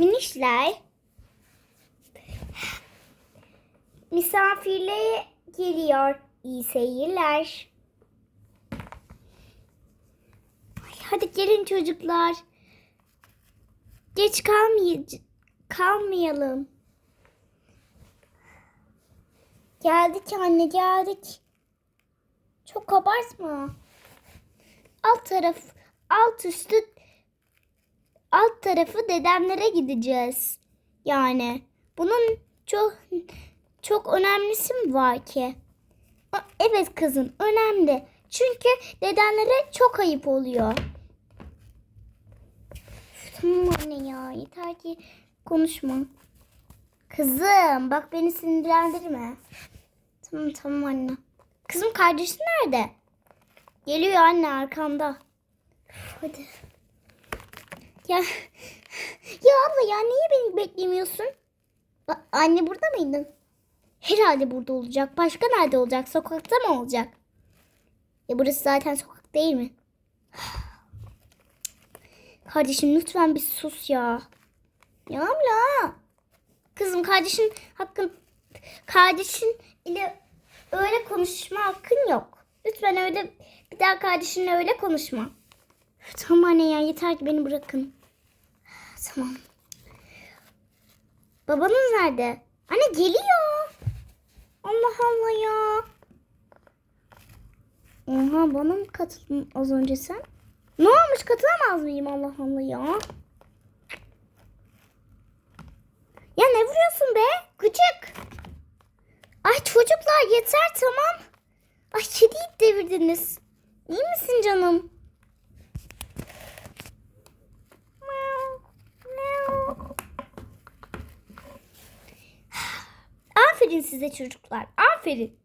Minişler. Misafirliğe geliyor. İyi seyirler. Hadi gelin çocuklar. Geç kalmay- kalmayalım. Geldik anne geldik. Çok abartma. Alt taraf alt üstü alt tarafı dedemlere gideceğiz. Yani bunun çok çok önemlisi mi var ki? Evet kızım önemli. Çünkü dedemlere çok ayıp oluyor. Tamam anne ya yeter ki konuşma. Kızım bak beni sinirlendirme. Tamam tamam anne. Kızım kardeşin nerede? Geliyor anne arkamda. Hadi. Ya ya abla ya niye beni beklemiyorsun? A- anne burada mıydın? Herhalde burada olacak. Başka nerede olacak? Sokakta mı olacak? Ya burası zaten sokak değil mi? Kardeşim lütfen bir sus ya. Ya abla. Kızım kardeşin hakkın kardeşin ile öyle konuşma hakkın yok. Lütfen öyle bir daha kardeşinle öyle konuşma. Tamam anne ya yeter ki beni bırakın. Tamam. Babanız nerede? Anne geliyor. Allah Allah ya. Oha bana mı katıldın az önce sen? Ne olmuş katılamaz mıyım Allah Allah ya. Ya ne vuruyorsun be? Gıcık. Ay çocuklar yeter tamam. Ay kediyi devirdiniz. İyi misin canım? Aferin size çocuklar. Aferin.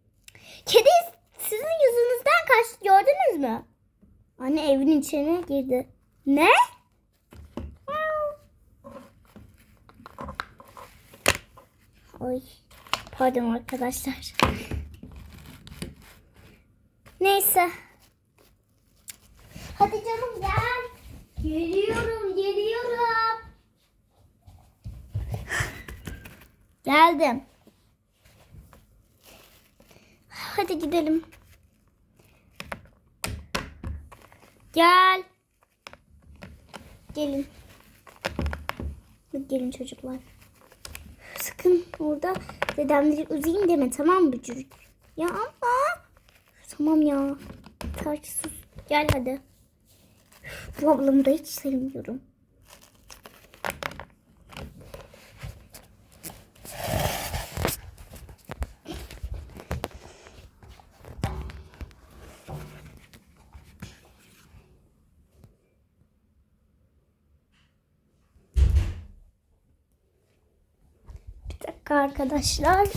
Kedi sizin yüzünüzden kaçtı gördünüz mü? Anne evin içine girdi. Ne? Ay pardon arkadaşlar. Neyse. Hadi canım gel. Geliyorum geliyorum. Geldim. Hadi gidelim. Gel. Gelin. Gelin çocuklar. Sakın orada dedemleri üzeyim deme tamam mı çocuk? Ya ama. Tamam ya. Yeter ki sus. Gel hadi. Bu ablamı da hiç sevmiyorum. Bir arkadaşlar.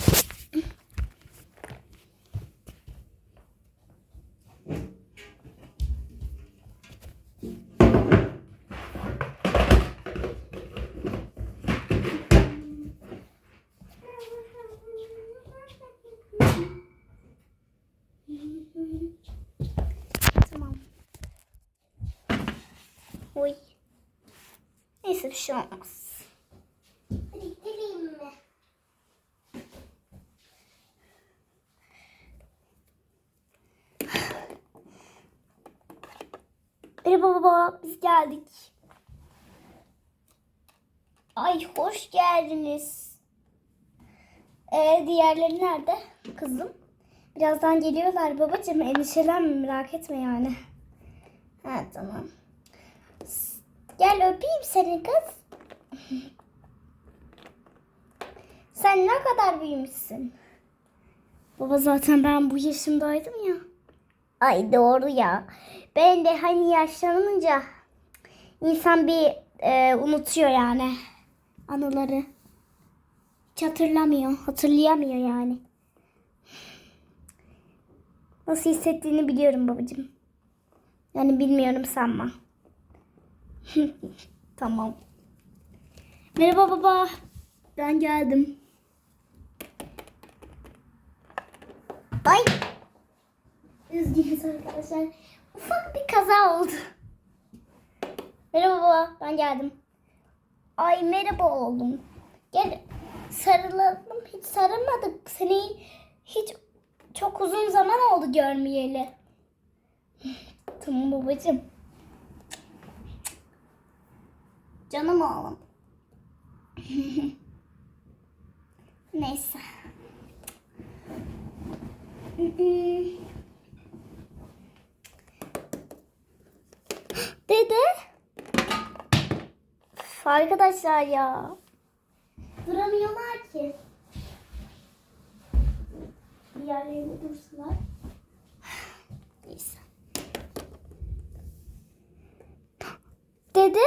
Tamam. Oy. Neyse bir şey olmaz. Hadi gidelim mi? Merhaba baba, biz geldik. Ay hoş geldiniz. Ee, diğerleri nerede kızım? Birazdan geliyorlar babacığım. Endişelenme merak etme yani. Ha tamam. Gel öpeyim seni kız. Sen ne kadar büyümüşsün. Baba zaten ben bu yaşımdaydım ya. Ay doğru ya. Ben de hani yaşlanınca insan bir e, unutuyor yani anıları. Hiç hatırlamıyor, hatırlayamıyor yani. Nasıl hissettiğini biliyorum babacığım. Yani bilmiyorum sanma. tamam. Merhaba baba. Ben geldim. Ay. Üzgünüz arkadaşlar. Ufak bir kaza oldu. Merhaba baba. Ben geldim. Ay merhaba oğlum. Gel sarılalım. Hiç sarılmadık. Seni hiç çok uzun zaman oldu görmeyeli. tamam babacığım. Canım oğlum. Neyse. Dede. Üf, Arkadaşlar ya. Duramıyorlar ki. Bir yerlerinde dursunlar. Neyse. Dede.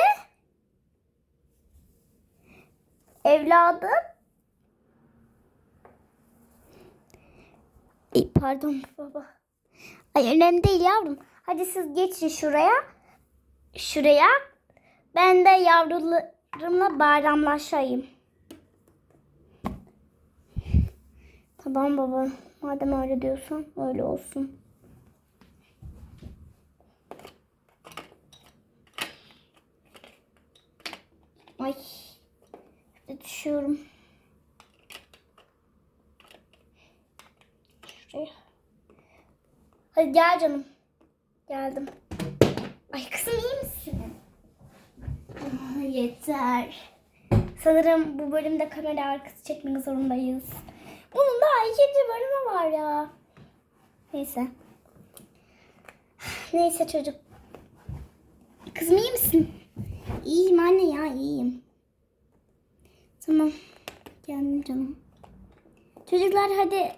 Evladım. Ay, pardon baba. Ay önemli değil yavrum. Hadi siz geçin şuraya. Şuraya. Ben de yavrularımla bayramlaşayım. Tamam baba. Madem öyle diyorsan öyle olsun. Ay. Düşüyorum. Şuraya. Hadi gel canım. Geldim. Ay kızım iyi misin? Yeter. Sanırım bu bölümde kamera arkası çekmek zorundayız. Bunun daha ikinci bölümü var ya. Neyse. Neyse çocuk. Kızım iyi misin? İyiyim anne ya iyiyim. Tamam. Geldim canım. Çocuklar hadi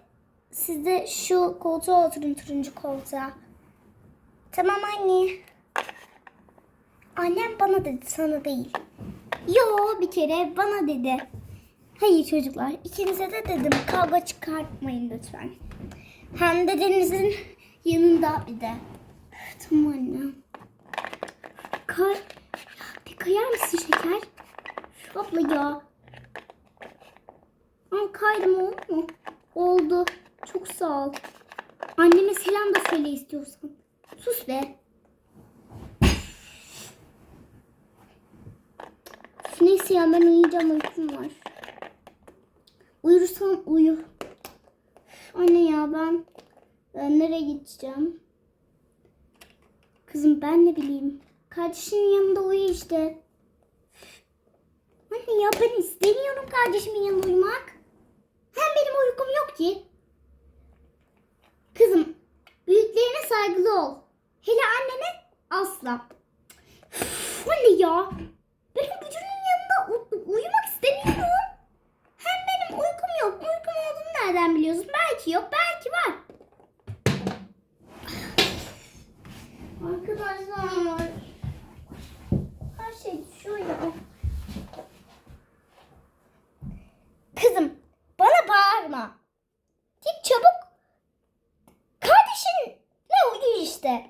siz de şu koltuğa oturun turuncu koltuğa. Tamam anne. Annem bana dedi sana değil. Yo bir kere bana dedi. Hayır çocuklar ikinize de dedim kavga çıkartmayın lütfen. Hem dedenizin yanında bir de. Tamam anne. Kay... Bir kayar mısın şeker? Abla ya. Ama kaydım oldu mu? Oldu. Çok sağ ol. Anneme selam da söyle istiyorsan. Sus be. Neyse ya ben uyuyacağım uykum var. Uyursan uyu. Anne ya ben, ben nereye gideceğim? Kızım ben ne bileyim. Kardeşinin yanında uyu işte. Anne ya ben istemiyorum kardeşimin yanında uyumak. Hem benim uykum yok ki. Kızım büyüklerine saygılı ol. Hele annene asla. Anne ya. Ben o bücürün yanında u- uyumak istemiyorum. Hem benim uykum yok. Uykum olduğunu nereden biliyorsun? Belki yok, belki var. Arkadaşlar. Her şey düşüyor ya. Kızım bana bağırma. Git çabuk. Kardeşinle uyu işte.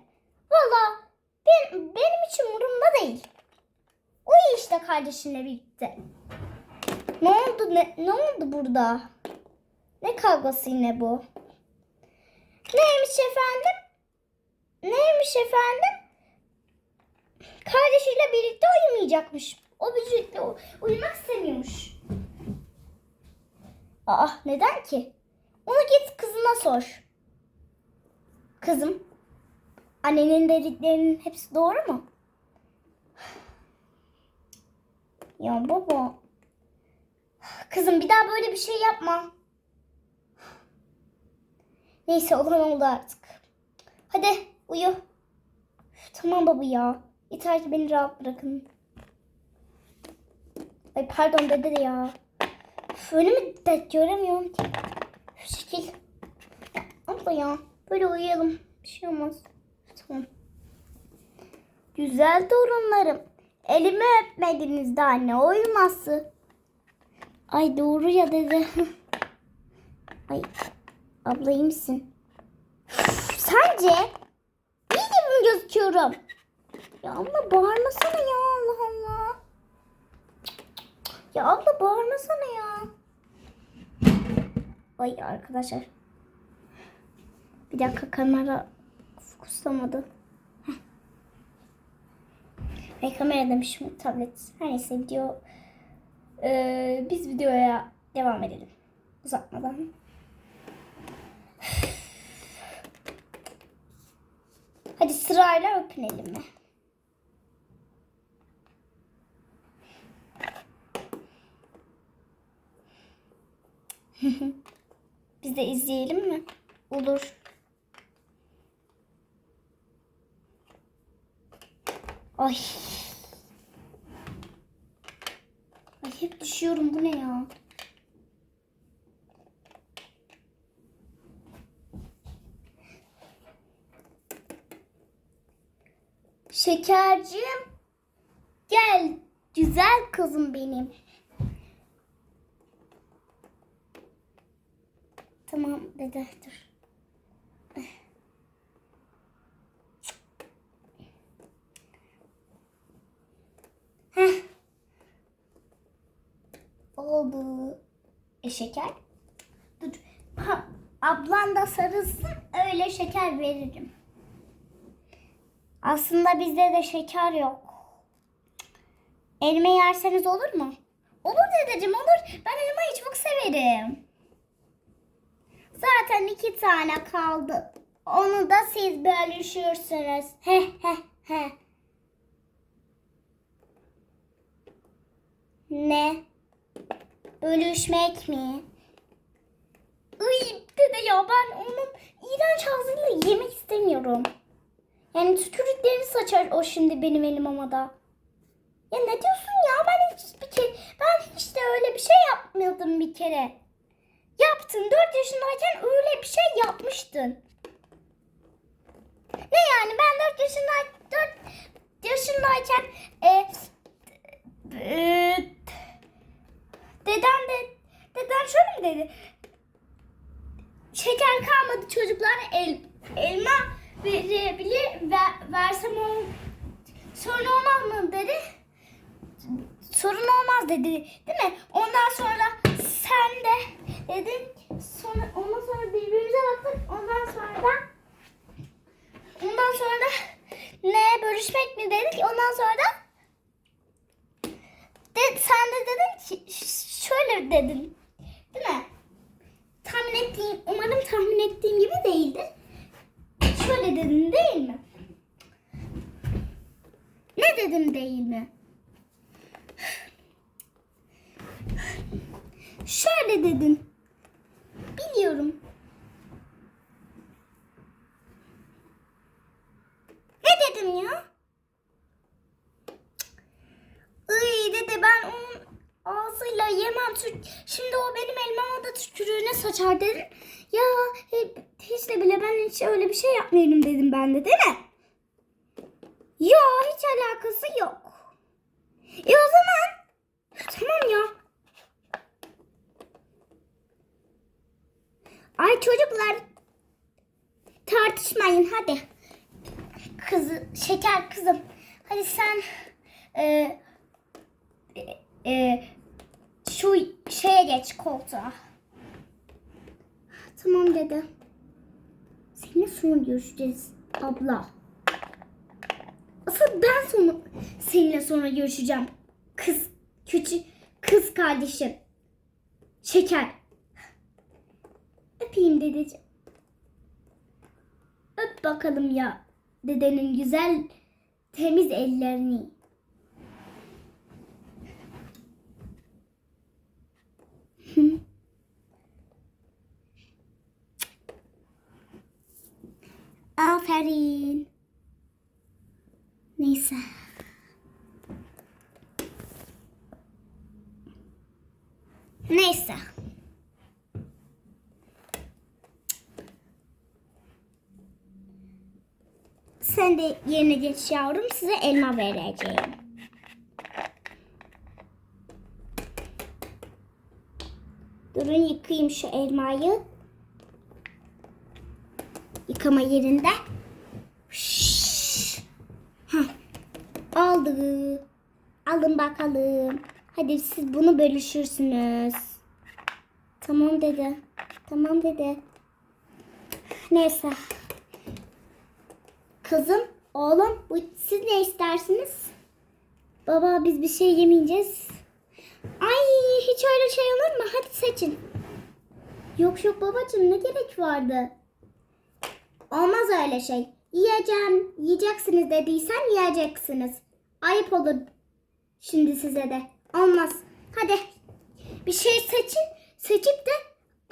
Valla ben, benim için umurumda değil. Uyu işte kardeşinle birlikte. Ne oldu ne, ne oldu burada? Ne kavgası yine bu? Neymiş efendim? Neymiş efendim? Kardeşiyle birlikte uyumayacakmış. O birlikte uyumak istemiyormuş. Aa neden ki? Onu git kızına sor. Kızım, annenin dediklerinin hepsi doğru mu? Ya baba. Kızım bir daha böyle bir şey yapma. Neyse olan oldu artık. Hadi uyu. Tamam baba ya. Yeter ki beni rahat bırakın. Ay pardon dede de ya. Üf, mi de göremiyorum ki. Üf, Şekil. Abla ya. Böyle uyuyalım. Bir şey olmaz. Tamam. Güzel torunlarım. Elimi öpmediniz de anne. Uyuması. Ay doğru ya dede. Ay abla iyi misin? Sence iyi gibi mi gözüküyorum? Ya abla bağırmasana ya Allah Allah. Ya abla bağırmasana ya. Ay arkadaşlar. Bir dakika kamera fokuslamadı. Ay kamera demişim tablet. Her neyse video Ee, biz videoya devam edelim. Uzatmadan. Hadi sırayla öpünelim mi? Biz de izleyelim mi? Olur. Ay. Ay hep düşüyorum. Bu ne ya? Şekercim. Gel. Güzel kızım benim. Tamam dede dur. Heh. Oldu. E şeker? Dur. Ha, ablan da sarılsın öyle şeker veririm. Aslında bizde de şeker yok. Elma yerseniz olur mu? Olur dedeciğim olur. Ben elmayı çok severim. Zaten iki tane kaldı. Onu da siz bölüşürsünüz. He he he. Ne? Bölüşmek mi? Iy dede ya ben onun iğrenç ağzıyla yemek istemiyorum. Yani tükürüklerini saçar o şimdi benim elimama da. Ya ne diyorsun ya ben hiç bir kere ben hiç de öyle bir şey yapmadım bir kere. Yaptın 4 yaşındayken öyle bir şey yapmıştın. Ne yani ben 4 yaşında 4 yaşındayken e, e, dedem de dedem şöyle mi dedi? Şeker kalmadı çocuklar el, elma verebilir ver, versem ol, sorun olmaz mı dedi. Sorun olmaz dedi değil mi? Ondan sonra sen de dedin sonra ondan sonra birbirimize baktık ondan sonra da ondan sonra da ne bölüşmek mi dedik ondan sonra da de, sen de dedin ki şöyle dedin değil mi? Tahmin ettiğim umarım tahmin ettiğim gibi değildir. Şöyle dedin değil mi? Ne dedim değil mi? Şöyle dedin. Biliyorum. Ne dedim ya? Iy dede ben onun ağzıyla yemem. Şimdi o benim elmama da tükürüğüne saçar dedim. Ya he- hiç de bile ben hiç öyle bir şey yapmıyorum dedim ben de değil mi? Yo hiç alakası yok. E o zaman tamam ya. Ay çocuklar tartışmayın hadi. Kızı şeker kızım. Hadi sen e, e, e, şu şeye geç koltuğa. Tamam dede. Seninle sonra görüşeceğiz abla. Asıl ben sonra seninle sonra görüşeceğim. Kız küçük kız kardeşim. Şeker. Öpeyim dedeciğim. Öp bakalım ya dedenin güzel temiz ellerini. Aferin. Neyse. Neyse. Sen de yerine geç yavrum. Size elma vereceğim. Durun yıkayayım şu elmayı. Yıkama yerinde. Aldı. Alın bakalım. Hadi siz bunu bölüşürsünüz. Tamam dede. Tamam dede. Neyse. Kızım, oğlum siz ne istersiniz? Baba biz bir şey yemeyeceğiz. Ay şey olur mu? Hadi seçin. Yok yok babacığım ne gerek vardı? Olmaz öyle şey. Yiyeceğim, yiyeceksiniz dediysen yiyeceksiniz. Ayıp olur şimdi size de. Olmaz. Hadi bir şey seçin, seçip de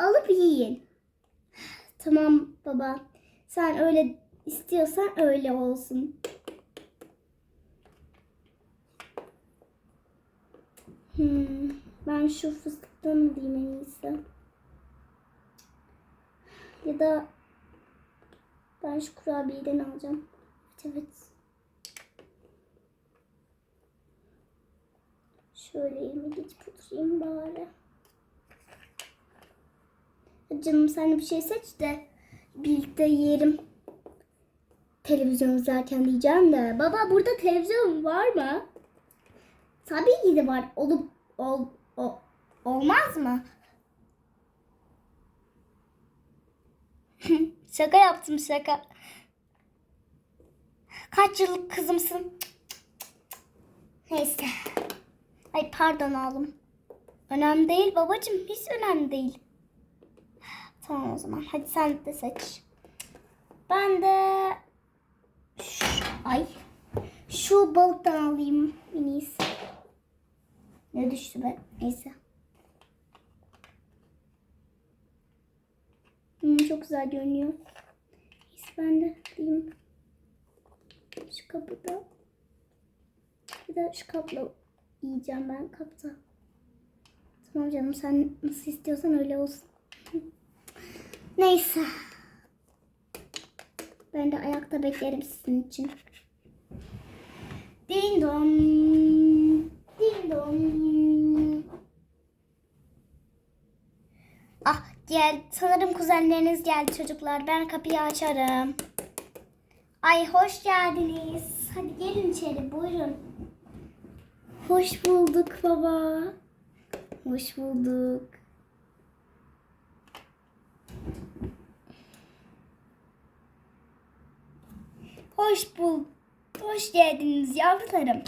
alıp yiyin. Tamam baba. Sen öyle istiyorsan öyle olsun. Hmm, ben şu fıstıktan alayım en iyisi. Ya da ben şu kurabiyeden alacağım. Evet, evet. Şöyle elime geçip oturayım bari. Canım sen bir şey seç de birlikte yiyelim. Televizyon izlerken diyeceğim de. Baba burada televizyon var mı? Tabii ki de var. Olup ol, o, olmaz mı? şaka yaptım şaka. Kaç yıllık kızımsın? Neyse. Ay pardon oğlum. Önemli değil babacığım. Hiç önemli değil. Tamam o zaman. Hadi sen de seç. Ben de şu, ay şu balıktan alayım en. Ne düştü be? Neyse. Hmm, çok güzel görünüyor. Neyse ben de alayım. Şu kapıda. Bir de şu kapla yiyeceğim ben kapta. Tamam canım sen nasıl istiyorsan öyle olsun. Neyse. Ben de ayakta beklerim sizin için. Ding dong. Ding dong. Ah gel. Sanırım kuzenleriniz geldi çocuklar. Ben kapıyı açarım. Ay hoş geldiniz. Hadi gelin içeri buyurun. Hoş bulduk baba. Hoş bulduk. Hoş bul. Hoş geldiniz yavrularım.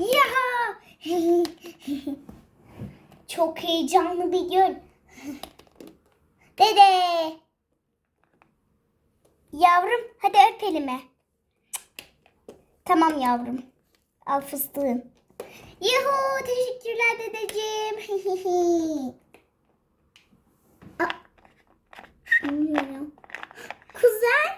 Yaha! Çok heyecanlı bir gün. Dede! Yavrum hadi öp elimi. Tamam yavrum. Al fıstığın. Yuhu teşekkürler dedeciğim. Aa, ne oluyor ya? Kuzen.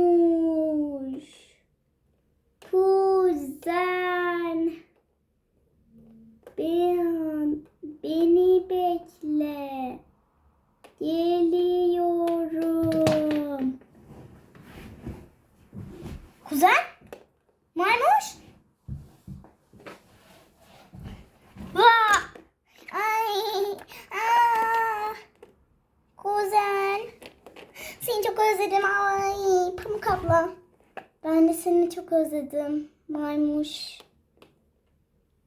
Maymuş. Kuzen. Ben, beni bekle. Geliyorum. Kuzen? Maymuş? Vaa! Ay! Aa! Kuzen. Seni çok özledim. Ay! Pamuk abla. Ben de seni çok özledim. Maymuş.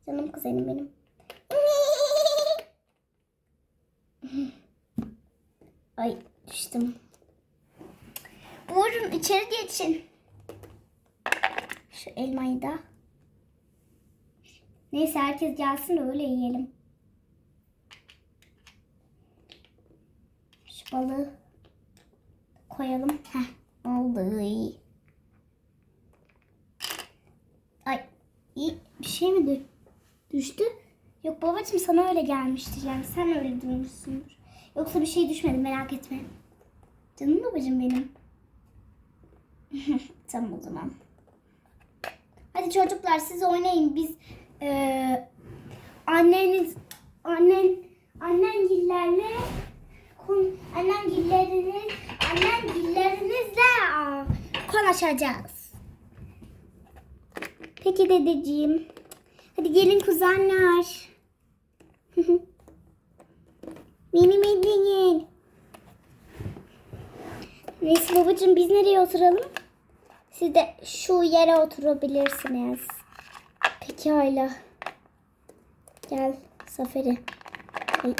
Canım kuzenim benim. Ay düştüm. Buyurun içeri geçin. Şu elmayı da. Neyse herkes gelsin de öyle yiyelim. Şu balığı koyalım. Heh oldu. Ay iyi bir şey mi düştü? Yok babacığım sana öyle gelmiştir yani sen öyle duymuşsundur. Yoksa bir şey düşmedi merak etme. Canım babacığım benim. tamam o zaman. Hadi çocuklar siz oynayın. Biz eee anneniz annen annengillerle kon, annengilleriniz annengillerinizle aa, konuşacağız. Peki dedeciğim. Hadi gelin kuzenler. Mini mini. Neyse babacığım biz nereye oturalım? Siz de şu yere oturabilirsiniz. Pekala. Gel Saferi. Ay.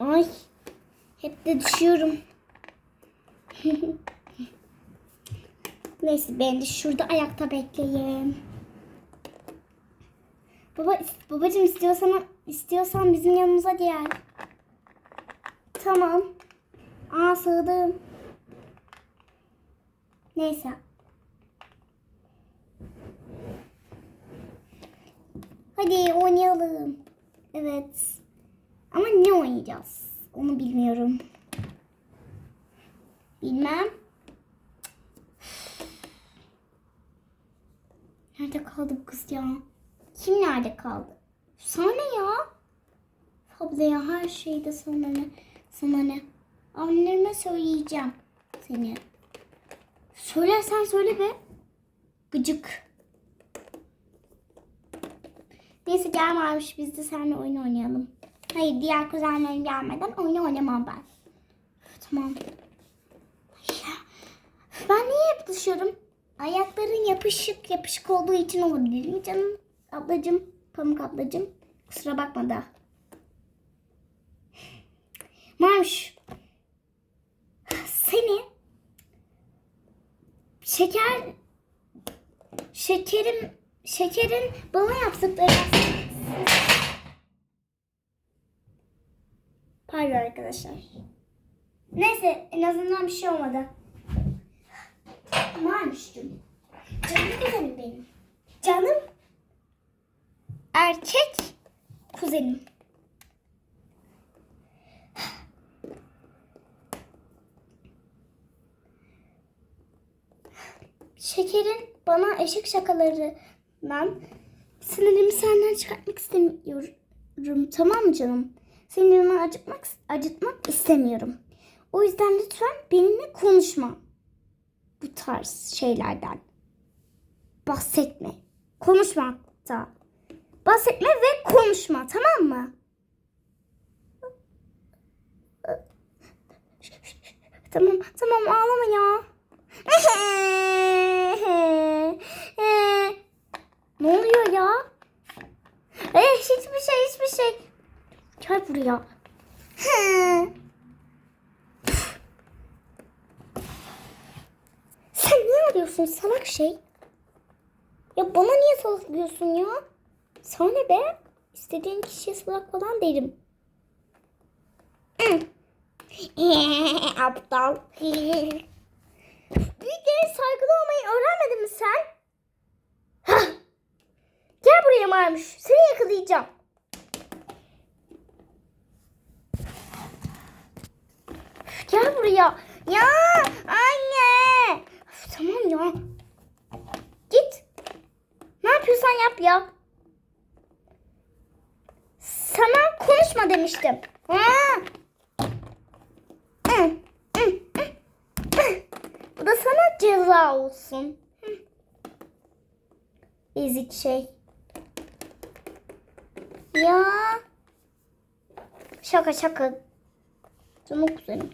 Ay. Hep de düşüyorum. Neyse ben de şurada ayakta bekleyeyim. Baba, babacığım istiyorsan istiyorsan bizim yanımıza gel. Tamam. Aa sığdım. Neyse. Hadi oynayalım. Evet. Ama ne oynayacağız? Onu bilmiyorum. Bilmem. Nerede kaldı bu kız ya? Kim nerede kaldı? Sana ne ya? Abla ya her şeyde sana ne? Sana ne? Annelerime söyleyeceğim seni. Söylersen söyle be. Gıcık. Neyse gel varmış biz de seninle oyun oynayalım. Hayır diğer kuzenlerim gelmeden oyun oynamam ben. Tamam. Ya, Ben niye hep düşüyorum? Ayakların yapışık yapışık olduğu için olabilir mi canım? Ablacım, Pamuk ablacım. Kusura bakma da. Marş. Seni şeker şekerim şekerin bana yaptıkları Pardon arkadaşlar. Neyse en azından bir şey olmadı. Marş'cum. Canım kuzenim benim. Canım erkek kuzenim. Şekerin bana eşek şakalarından sinirimi senden çıkartmak istemiyorum. Tamam mı canım? Sinirimi acıtmak, acıtmak istemiyorum. O yüzden lütfen benimle konuşma. Bu tarz şeylerden. Bahsetme. Konuşma hatta. Bahsetme ve konuşma tamam mı? Tamam tamam ağlama ya. ne oluyor ya? Ee, hiçbir şey hiçbir şey. Gel buraya. Ne arıyorsun salak şey? Ya bana niye salak diyorsun ya? Sana ne be? İstediğin kişiye salak falan derim. Aptal. Büyüklere saygılı olmayı öğrenmedin mi sen? Gel buraya Marmuş. Seni yakalayacağım. Gel buraya. Ya anne. Tamam ya. Git. Ne yapıyorsan yap ya. Sana konuşma demiştim. Ha. Bu da sana ceza olsun. Ezik şey. Ya. Şaka şaka. Canım kuzenim.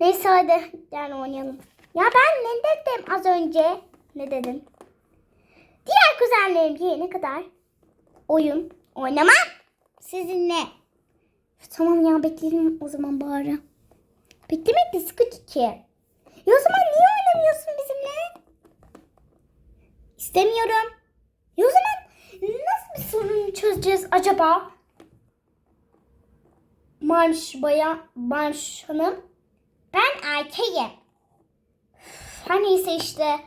Neyse hadi gel oynayalım. Ya ben ne dedim az önce? Ne dedim? Diğer kuzenlerim gelene kadar oyun oynamam sizinle. Tamam ya bekleyelim o zaman bari. Beklemek de sıkıcı ki. Ya o zaman niye oynamıyorsun bizimle? İstemiyorum. Ya o zaman nasıl bir sorunu çözeceğiz acaba? Marş baya Marş hanım. Ben erkeğim. Her neyse işte.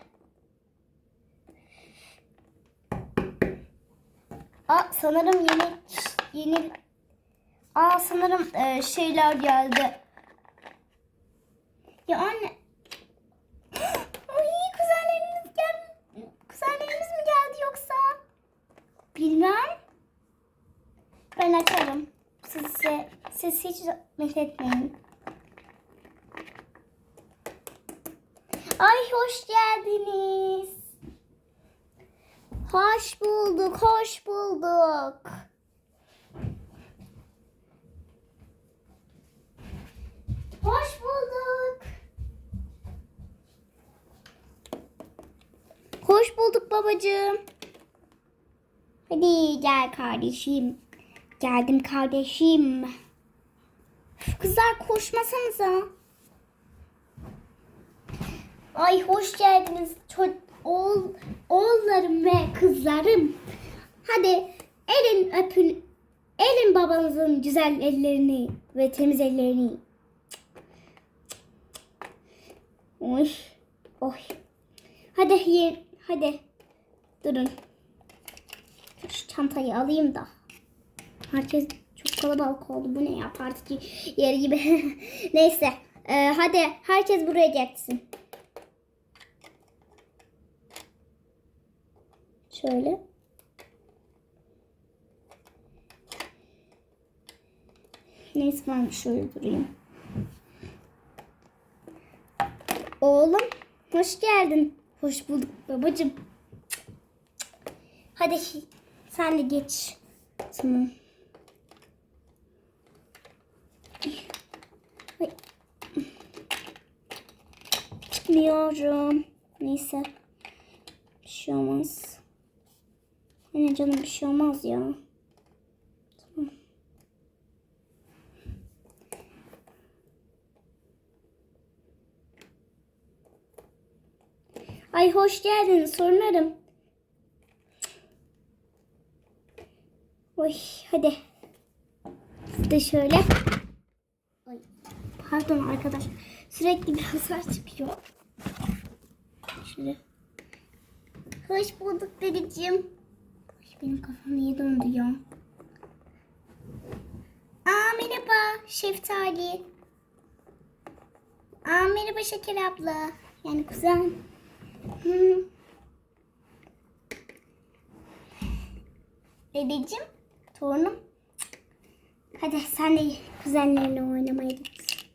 Aa, sanırım yeni yeni Aa sanırım e, şeyler geldi. Ya anne. Ay kuzenlerimiz gel kuzenlerimiz mi geldi yoksa? Bilmem. Ben açarım. Siz, siz hiç zahmet etmeyin. Ay hoş geldiniz. Hoş bulduk, hoş bulduk. Hoş bulduk. Hoş bulduk babacığım. Hadi gel kardeşim. Geldim kardeşim. Kızlar koşmasanıza. Ay hoş geldiniz. Ço- oğul, oğullarım ve kızlarım. Hadi elin öpün. Elin babanızın güzel ellerini ve temiz ellerini. Oy. Oy. Hadi yer, hadi. Durun. Şu çantayı alayım da. Herkes çok kalabalık oldu. Bu ne ya partiki yeri gibi. Neyse. Ee, hadi herkes buraya geçsin. Şöyle. Neyse ben şöyle durayım. Oğlum hoş geldin. Hoş bulduk babacığım. Hadi sen de geç. Tamam. Çıkmıyorum. Neyse. Bir şey olmaz. Yine canım bir şey olmaz ya. Ay hoş geldin sorunlarım. Oy hadi. Siz de şöyle. Ay, pardon arkadaş. Sürekli bir hasar çıkıyor. Şöyle. Hoş bulduk dedeciğim. Benim kafam niye döndü ya? Aa merhaba Şeftali. Aa merhaba Şeker abla. Yani kuzen. Hı. Dedeciğim, torunum. Hadi sen de kuzenlerle oynamaya git.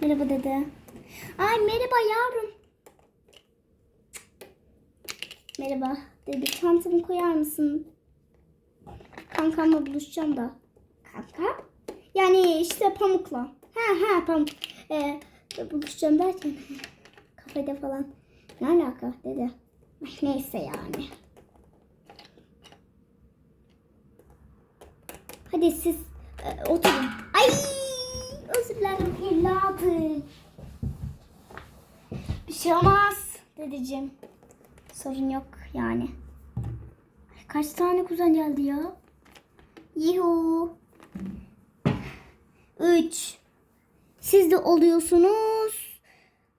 Merhaba dede. Ay merhaba yavrum. Merhaba dede. Çantamı koyar mısın? Kankamla buluşacağım da. Kanka? Yani işte pamukla. Ha ha pamuk. Ee, buluşacağım derken kafede falan. Ne alaka dede? Ay, neyse yani. Hadi siz e, oturun. Ay özür dilerim evladım. Bir şey olmaz dedeciğim. Sorun yok yani. Kaç tane kuzen geldi ya? Yuhu. Üç. Siz de oluyorsunuz.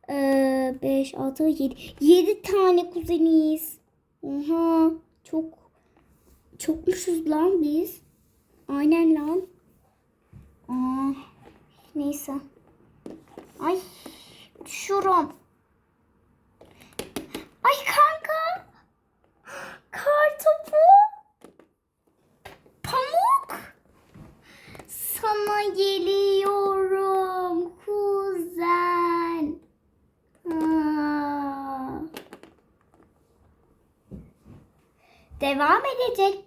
Ee, beş, altı, yedi. Yedi tane kuzeniz. Oha. Çok çokmuşuz lan biz. Aynen lan. Aa, neyse. Ay düşüyorum. Ay kanka. Kar topu. Pamuk. Sana geliyorum kuzen. Devam edecek